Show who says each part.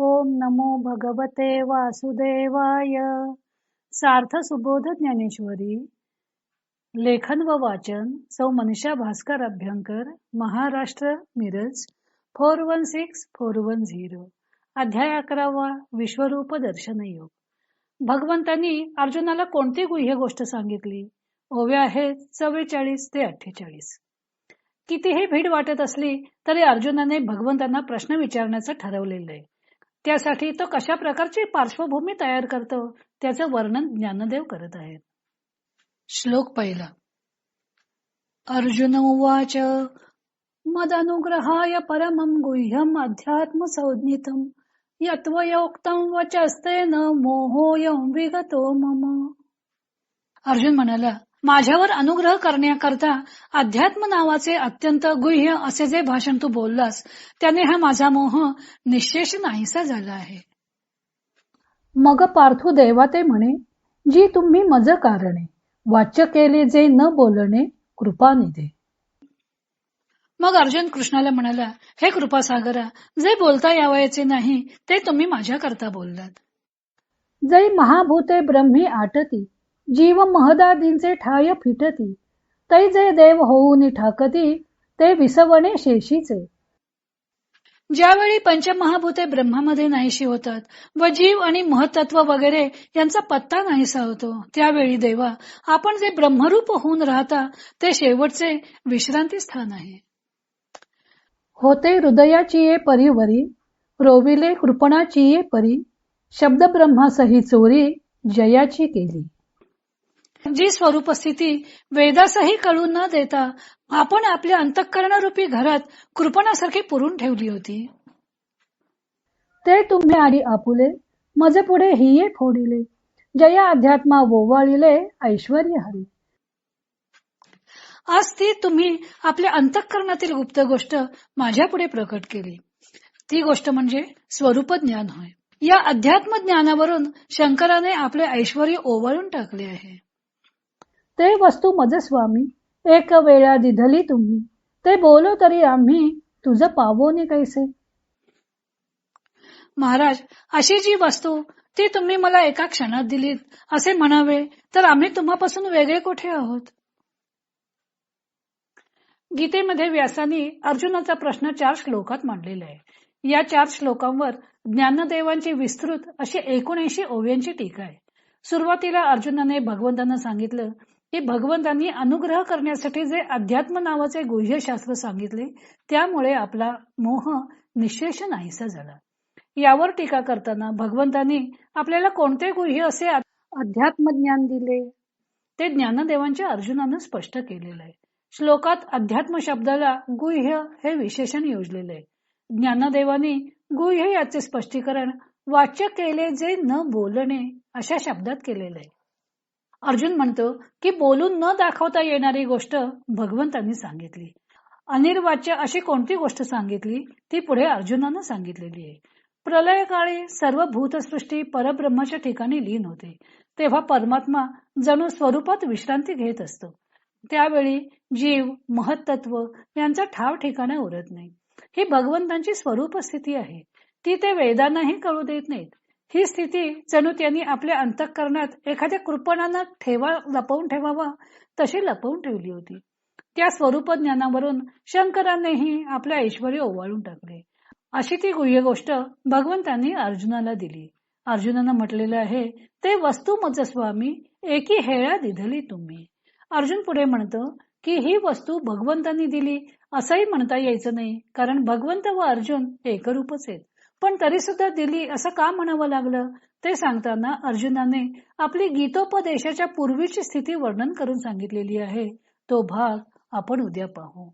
Speaker 1: ओम नमो भगवते वासुदेवाय. सार्थ सुबोध ज्ञानेश्वरी. लेखन व वाचन सौ Manisha Bhaskar Abhyankar. Maharashtra Miraj four one six four one zero. अध्याय अकरावा. विश्वरूप दर्शन योग. भगवंतांनी अर्जुनाला कोणती गुह्य गोष्ट सांगितली? ओव्या आहेत चव्वेचाळीस ते अठ्ठेचाळीस. कितीही भीड वाटत असली तरी अर्जुनाने भगवंतांना प्रश्न विचारण्याचं ठरवलेलं आहे. त्यासाठी तो कशा प्रकारची पार्श्वभूमी तयार करतो त्याचं वर्णन ज्ञानदेव करत आहेत. श्लोक पहिला. अर्जुन उवाच मदनुग्रहाय परमं गुह्यम अध्यात्म संज्ञितम यत्वयोक्तम न मोहोयम विगतो मम. अर्जुन म्हणाला माझ्यावर अनुग्रह करण्याकरता अध्यात्म नावाचे अत्यंत गुह्य असे जे भाषण तू बोललास त्याने हा माझा मोह निशेष नाहीसा झाला आहे. मग पार्थू देवाते म्हणे जी तुम्ही मज कारणे वाच्य केले जे न बोलणे कृपानिधे मग अर्जुन कृष्णाला म्हणाला हे कृपासागरा जे बोलता यावयाचे नाही ते तुम्ही माझ्या करता बोललात. जै महाभूते ब्रह्मी आटती जीव महदादींचे ठाय फिटती. तै जे देव होऊन ठाकती ते विसवणे शेषीचे. ज्यावेळी पंचमहाभूते ब्रह्मामध्ये नाहीशी होतात व जीव आणि महतत्व वगैरे यांचा पत्ता नाहीसा होतो त्यावेळी देवा आपण जे ब्रह्मरूप होऊन राहता ते शेवटचे विश्रांती स्थान आहे. होते हृदयाची ये परिवरी रोविले कृपणाची ये परी शब्द ब्रह्मासही चोरी जयाची केली. जी स्वरूप स्थिती वेदासही कळून न देता आपण आपल्या अंतःकरणरूपी घरात कृपणासारखी पुरून ठेवली होती. ते तुम्ही आधी आपुले मजे पुढे हिये फोडिले. जया अध्यात्मा वोवाळिले ऐश्वर हरी. आज ती तुम्ही आपल्या अंतःकरणातील गुप्त गोष्ट माझ्या पुढे प्रकट केली. ती गोष्ट म्हणजे स्वरूप ज्ञान होय. या अध्यात्म ज्ञानावरून शंकराने आपले ऐश्वर ओवाळून टाकले आहे. ते वस्तू मज स्वामी एक वेळा दिधली तुम्ही. ते बोलो तरी आम्ही तुझं पावोने कैसे? महाराज अशी जी वस्तू ती तुम्ही मला एका क्षणात दिलीत असे म्हणावे तर आम्ही तुम्हापासून वेगळे कुठे आहोत? गीतेमध्ये व्यासानी अर्जुनाचा प्रश्न चार श्लोकात मांडलेला आहे. या चार श्लोकांवर ज्ञानदेवांची विस्तृत अशी एकोणऐंशी ओव्यांची टीका आहे. सुरुवातीला अर्जुनाने भगवंतांना सांगितलं की भगवंतांनी अनुग्रह करण्यासाठी जे अध्यात्म नावाचे गुह्यशास्त्र सांगितले त्यामुळे आपला मोह निशेष नाहीसा झाला. यावर टीका करताना भगवंतांनी आपल्याला कोणते गुह्य असे अध्यात्म ज्ञान दिले. ते ज्ञानदेवांच्या अर्जुनानं स्पष्ट केलेलं आहे श्लोकात अध्यात्म शब्दाला गुह्य हे विशेषण योजलेले आहे ज्ञानदेवानी गुह्य याचे स्पष्टीकरण वाच्य केले जे न बोलणे अशा शब्दात केलेले आहे अर्जुन म्हणतो की बोलून न दाखवता येणारी गोष्ट भगवंतांनी सांगितली. अनिर्वाच्य अशी कोणती गोष्ट सांगितली? ती पुढे अर्जुनानं सांगितलेली आहे. प्रलय काळी सर्व भूतसृष्टी परब्रह्माच्या ठिकाणी लीन होते. तेव्हा परमात्मा जणू स्वरूपात विश्रांती घेत असतो. त्यावेळी जीव महत्त्व यांचा ठाव ठिकाणा उरत नाही. ही भगवंतांची स्वरूप स्थिती आहे. ती ते वेदांनाही कळू देत नाहीत. ही स्थिती जणू त्यांनी आपल्या अंतःकरणात एखाद्या कृपणानं ठेवा लपवून ठेवावा तशी लपवून ठेवली होती. त्या स्वरूप ज्ञानावरून शंकरांनीही आपल्या ऐश्वर ओवाळून टाकले. अशी ती गुह्य गोष्ट भगवंतांनी अर्जुनाला दिली. अर्जुनानं म्हटलेलं आहे ते वस्तू मज स्वामी एकी हेळा दिधली तुम्ही. अर्जुन पुढे म्हणतो की ही वस्तू भगवंतांनी दिली असंही म्हणता यायचं नाही कारण भगवंत व अर्जुन एकरूपच आहेत. पण तरी सुद्धा दिली असं का म्हणावं लागलं? ते सांगताना अर्जुनाने आपली गीतोपदेशाच्या पूर्वीची स्थिती वर्णन करून सांगितलेली आहे. तो भाग आपण उद्या पाहू.